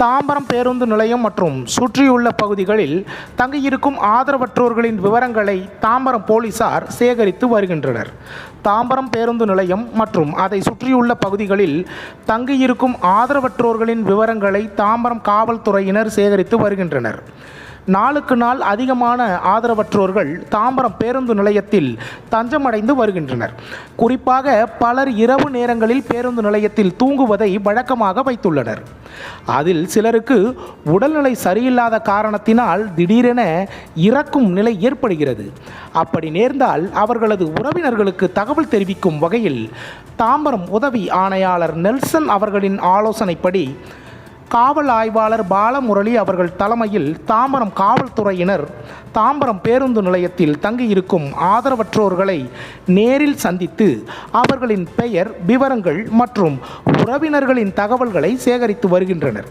தாம்பரம் பேருந்து நிலையம் மற்றும் சுற்றியுள்ள பகுதிகளில் தங்கியிருக்கும் ஆதரவற்றோர்களின் விவரங்களை தாம்பரம் போலீசார் சேகரித்து வருகின்றனர். தாம்பரம் பேருந்து நிலையம் மற்றும் அதை சுற்றியுள்ள பகுதிகளில் தங்கியிருக்கும் ஆதரவற்றோர்களின் விவரங்களை தாம்பரம் காவல்துறையினர் சேகரித்து வருகின்றனர். நாளுக்கு நாள் அதிகமான ஆதரவற்றோர்கள் தாம்பரம் பேருந்து நிலையத்தில் தஞ்சமடைந்து வருகின்றனர். குறிப்பாக பலர் இரவு நேரங்களில் பேருந்து நிலையத்தில் தூங்குவதை வழக்கமாக வைத்துள்ளனர். அதில் சிலருக்கு உடல்நிலை சரியில்லாத காரணத்தினால் திடீரென இறக்கும் நிலை ஏற்படுகிறது. அப்படி நேர்ந்தால் அவர்களது உறவினர்களுக்கு தகவல் தெரிவிக்கும் வகையில் தாம்பரம் உதவி ஆணையாளர் நெல்சன் அவர்களின் ஆலோசனைப்படி காவல் ஆய்வாளர் பாலமுரளி அவர்கள் தலைமையில் தாம்பரம் காவல்துறையினர் தாம்பரம் பேருந்து நிலையத்தில் தங்கியிருக்கும் ஆதரவற்றோர்களை நேரில் சந்தித்து அவர்களின் பெயர் விவரங்கள் மற்றும் உறவினர்களின் தகவல்களை சேகரித்து வருகின்றனர்.